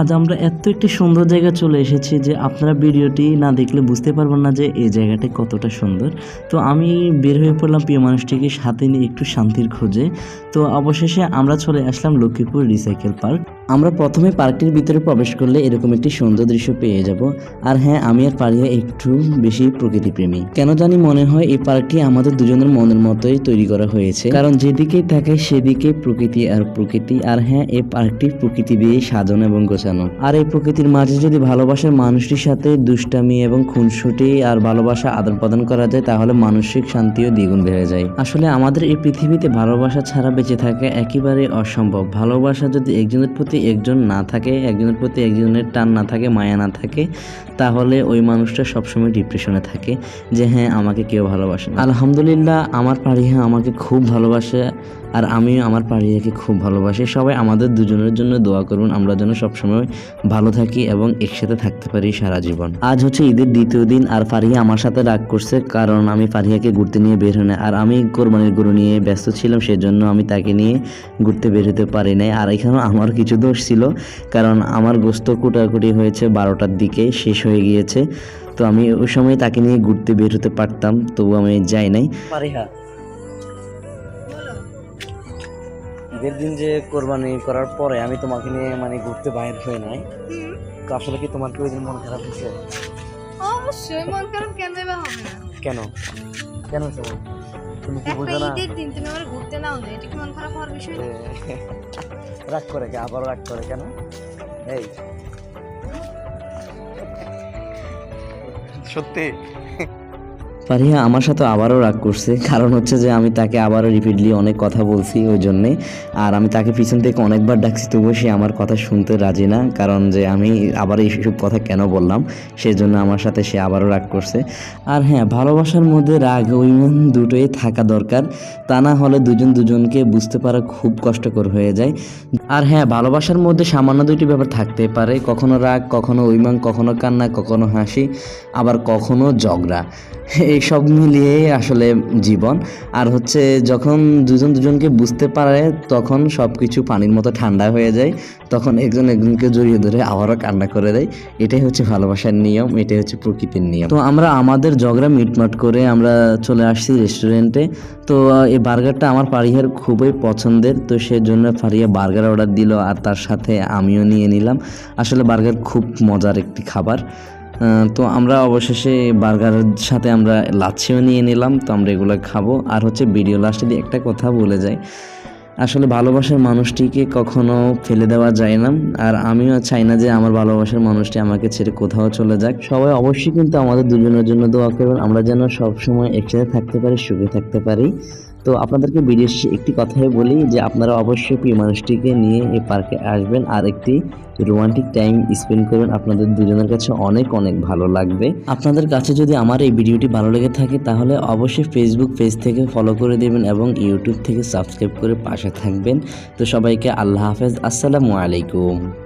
আজ আমরা এত একটি সুন্দর জায়গায় চলে এসেছি যে আপনারা ভিডিওটি না দেখলে বুঝতে পারবেন না যে এই জায়গাটি কতটা সুন্দর। তো আমি বের হয়ে পড়লাম প্রিয় মানুষটিকে সাথে নিয়ে একটু শান্তির খোঁজে। তো অবশেষে আমরা চলে আসলাম লক্ষ্মীপুর রিসাইকেল পার্ক। আমরা প্রথমে পার্কটির ভিতরে প্রবেশ করলে এরকম একটি সুন্দর দৃশ্য পেয়ে যাব। আর হ্যাঁ আমি আর পারিয়া একটু বেশি প্রকৃতিপ্রেমী। কেন জানি মনে হয় এই পার্কটি আমাদের দুজনের মনের মতোই তৈরি করা হয়েছে। কারণ যেদিকেই থাকে সেদিকে প্রকৃতি আর প্রকৃতি। আর হ্যাঁ এই পার্কটি প্রকৃতি দিয়ে সাজানো এবং গোছানো। আর এই প্রকৃতির মাঝে যদি ভালোবাসার মানুষটির সাথে দুষ্টামি এবং খুনসুটি আর ভালোবাসা আদান প্রদান করা যায়, তাহলে মানসিক শান্তিও দ্বিগুণ বেড়ে যায়। আসলে আমাদের এই পৃথিবীতে ভালোবাসা ছাড়া বেঁচে থাকা একেবারে অসম্ভব। ভালোবাসা যদি একজনের প্রতি একজন না থাকে, একজনের প্রতি একজনের টান না থাকে, মায়া না থাকে, তাহলে ওই মানুষটা সবসময় ডিপ্রেশনে থাকে যে হ্যাঁ আমাকে কেউ ভালোবাসে আলহামদুলিল্লাহ, আমার পাড়ি হ্যাঁ আমাকে খুব ভালোবাসে। আর আমিও আমার পারিয়াকে খুব ভালোবাসি। সবাই আমাদের দুজনের জন্য দোয়া করুন, আমরা যেন সবসময় ভালো থাকি এবং একসাথে থাকতে পারি সারা জীবন। আজ হচ্ছে ঈদের দ্বিতীয় দিন আর ফারিয়া আমার সাথে রাগ করছে, কারণ আমি ফারিয়াকে ঘুরতে নিয়ে বের হই না আর আমি কোরবানির গরু নিয়ে ব্যস্ত ছিলাম, সেজন্য আমি তাকে নিয়ে ঘুরতে বের হতে পারি নাই। আর এখানেও আমার কিছু দোষ ছিল, কারণ আমার গোস্ত কুটাকুটি হয়েছে বারোটার দিকে, শেষ হয়ে গিয়েছে। তো আমি ওই সময় তাকে নিয়ে ঘুরতে বের হতে পারতাম তবু আমি যাই নাই। ঈদের দিন যে কোরবানি করার পরে আমি তোমাকে নিয়ে মানে ঘুরতে বাইর হয়ে নাই। তো আসলে কি তোমার কি ওই দিন মন খারাপ হয়েছে অবশ্যই মন খারাপ কেন হবে না? কেন? কেন তুমি কি বুঝো না? ঈদের দিন তুমি আমার ঘুরতে নাও না এটা কি মন খারাপ হওয়ার বিষয় রাগ করে কে? আবার রাগ করে কেন? এই। সত্যি? ফারিহা আমার সাথে আবারও রাগ করছে। কারণ হচ্ছে যে আমি তাকে আবারও রিপিটলি অনেক কথা বলছি ওই জন্যে। আর আমি তাকে পিছন থেকে অনেকবার ডাকছি, তবুও সে আমার কথা শুনতে রাজি না। কারণ যে আমি আবার এইসব কথা কেন বললাম, সেজন্য আমার সাথে সে আবারও রাগ করছে। আর হ্যাঁ ভালোবাসার মধ্যে রাগ অভিমান দুটোই থাকা দরকার। তা না হলে দুজন দুজনকে বুঝতে পারা খুব কষ্টকর হয়ে যায়। আর হ্যাঁ ভালোবাসার মধ্যে সামান্য দুটি ব্যাপার থাকতে পারে। কখনো রাগ, কখনো অভিমান, কখনো কান্না, কখনো হাসি, আবার কখনো ঝগড়া। এই সব মিলিয়ে আসলে জীবন। আর হচ্ছে যখন দুজন দুজনকে বুঝতে পারে, তখন সব কিছু পানির মতো ঠান্ডা হয়ে যায়। তখন একজন একজনকে জড়িয়ে ধরে আবারও কান্না করে দেয়। এটাই হচ্ছে ভালোবাসার নিয়ম, এটাই হচ্ছে প্রকৃতির নিয়ম। তো আমরা আমাদের ঝগড়া মিটমাট করে আমরা চলে আসছি রেস্টুরেন্টে তো এই বার্গারটা আমার ফারিয়ার খুবই পছন্দের। তো সেজন্য ফারিয়া বার্গার অর্ডার দিল আর তার সাথে আমিও নিয়ে নিলাম। আসলে বার্গার খুব মজার একটি খাবার। তো আমরা অবশেষে বার্গারের সাথে আমরা লাচ্ছিও নিয়ে নিলাম, তো আমরা এগুলো খাব। আর হচ্ছে ভিডিও লাস্টে দিয়ে একটা কথা বলে যাই। আসলে ভালোবাসার মানুষটিকে কখনো ফেলে দেওয়া যায় না, আর আমিও চাই না যে আমার ভালোবাসার মানুষটি আমাকে ছেড়ে কোথাও চলে যাক। সবাই অবশ্যই কিন্তু আমাদের দুজনের জন্য দোয়া করবেন, আমরা যেন সবসময় একসাথে থাকতে পারি, সুখে থাকতে পারি। তো আপনাদেরকে শেষে একটি কথাই বলি যে আপনারা অবশ্যই প্রিয় মানুষটিকে নিয়ে এই পার্কে আসবেন আর একটি রোমান্টিক টাইম স্পেন্ড করবেন। আপনাদের দুজনের কাছে অনেক অনেক ভালো লাগবে। আপনাদের কাছে যদি আমার এই ভিডিওটি ভালো লেগে থাকে, তাহলে অবশ্যই ফেসবুক পেজ থেকে ফলো করে দেবেন এবং ইউটিউব থেকে সাবস্ক্রাইব করে পাশে থাকবেন। তো সবাইকে আল্লাহ হাফেজ। আসসালামু আলাইকুম।